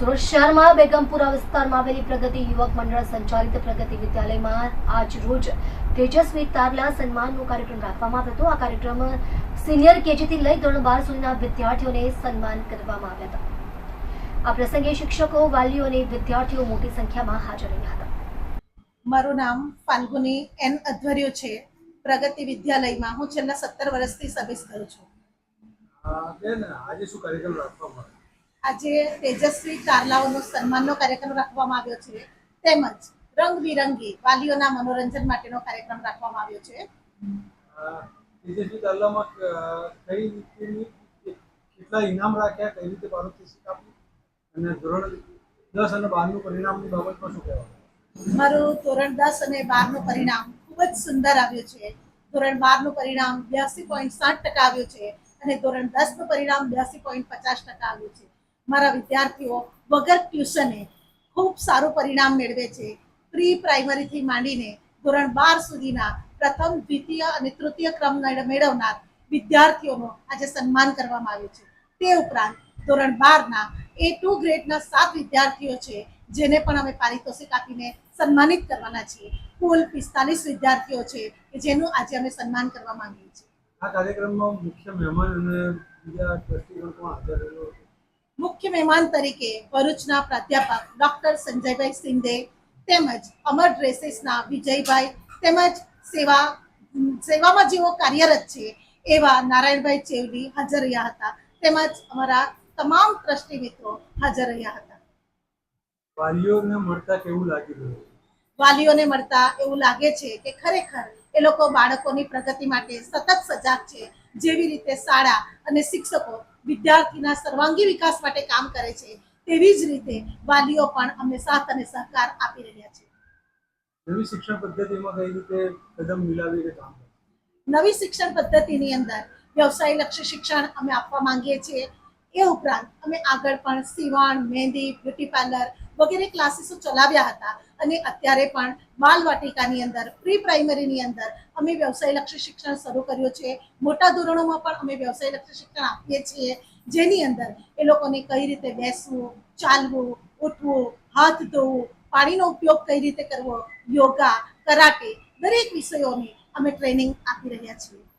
સુરત શહેરમાં બેગમપુરા વિસ્તારમાં આવેલી પ્રગતિ યુવક મંડળ સંચાલિત પ્રગતિ વિદ્યાલયમાં આજ રોજ તેજસ્વી તારલા સન્માનનો કાર્યક્રમ રાખવામાં આવ્યો હતો. આ કાર્યક્રમ સિનિયર કેજીથી લઈ ધોરણ બાર સુધીના વિદ્યાર્થીઓને સન્માન કરવામાં આવ્યા હતા. આ પ્રસંગે શિક્ષકો વાલીઓ અને વિદ્યાર્થીઓ મોટી સંખ્યામાં હાજર રહ્યા હતા. મારું નામ ફાલ્ગુની એન અધ્વર્યો છે. પ્રગતિ વિદ્યાલયમાં હું છેલ્લા સત્તર વર્ષથી સર્વિસ કરું છું. બેન આજે શું કાર્યક્રમ રાખવામાં આજે તેજસ્વી તારલાઓનો સન્માનનો કાર્યક્રમ રાખવામાં આવ્યો છે. તેમજ રંગબિરંગી વાલીઓના મનોરંજન માટેનો કાર્યક્રમ રાખવામાં આવ્યો છે. તેજસ્વી તારલામાં કઈ રીતે કેટલા ઇનામ રાખ્યા કઈ રીતે પારિતોષિક આપ્યું અને ધોરણ દસ અને બારનું પરિણામની બાબતમાં શું કહેવાય મારું ધોરણ દસ અને બારનું પરિણામ ખૂબ જ સુંદર આવ્યું છે. ધોરણ બારનું પરિણામ બ્યાસી પોઈન્ટ સાત ટકા આવ્યું છે અને ધોરણ દસનું પરિણામ બ્યાસી પોઈન્ટ પચાસ ટકા આવ્યું છે. મારા વિદ્યાર્થીઓ વગર ટ્યુશને ખૂબ સારું પરિણામ મેળવે છે. પ્રી પ્રાઇમરીથી માંડીને ધોરણ બાર સુધીના પ્રથમ, દ્વિતીય અને તૃતીય ક્રમ મેળવનાર વિદ્યાર્થીઓનું આજે સન્માન કરવામાં આવ્યું છે. તે ઉપરાંત ધોરણ બારના એ ટુ ગ્રેડના સાત વિદ્યાર્થીઓ છે, જેને પણ અમે પારિતોષિક આપીને સન્માનિત કરવાના છીએ. કુલ પિસ્તાલીસ વિદ્યાર્થીઓ છે કે જેનું આજે અમે સન્માન કરવા માંગીએ છીએ. આ કાર્યક્રમમાં મુખ્ય મહેમાન અને બીજા ટ્રસ્ટીગણ પણ હાજર. મુખ્ય મહેમાન તરીકે ભરૂચના પ્રાધ્યાપક ડોક્ટર સંજયભાઈ સિંધે તેમજ અમર ડ્રેસીસના વિજયભાઈ તેમજ સેવા સેવામાં જેઓ કાર્યરત છે એવા નારાયણભાઈ ચેવડી હાજર રહ્યા હતા. તેમજ અમારા તમામ ટ્રસ્ટી મિત્રો હાજર રહ્યા હતા. વાલીઓને મળતા કેવું લાગી રહ્યું? વાલીઓને મળતા એવું લાગે છે કે ખરેખર એ લોકો બાળકોની પ્રગતિ માટે સતત સજાગ છે. જેવી રીતે શાળા અને શિક્ષકો વિદ્યાર્થીના સર્વાંગી વિકાસ માટે કામ કરે છે તેવી જ રીતે વાલીઓ પણ અમને સાથ અને સહકાર આપી રહ્યા છે. નવી શિક્ષણ પદ્ધતિમાં કઈ રીતે કદમ મિલાવીને કામ નવી શિક્ષણ પદ્ધતિની અંદર વ્યવસાય લક્ષી શિક્ષણ અમે આપવા માંગીએ છીએ. એ ઉપરાંત અમે આગળ પણ સીવણ મહેંદી બ્યુટી પાર્લર વગેરે ક્લાસીસો ચલાવ્યા હતા. અને અત્યારે પણ બાલવાટિકાની અંદર પ્રી પ્રાઇમરીની અંદર અમે વ્યવસાયલક્ષી શિક્ષણ શરૂ કર્યું છે. મોટા ધોરણોમાં પણ અમે વ્યવસાયલક્ષી શિક્ષણ આપીએ છીએ. જેની અંદર એ લોકોને કઈ રીતે બેસવું, ચાલવું, ઉઠવું, હાથ ધોવું, પાણીનો ઉપયોગ કઈ રીતે કરવો, યોગા, કરાટે દરેક વિષયોની અમે ટ્રેનિંગ આપી રહ્યા છીએ.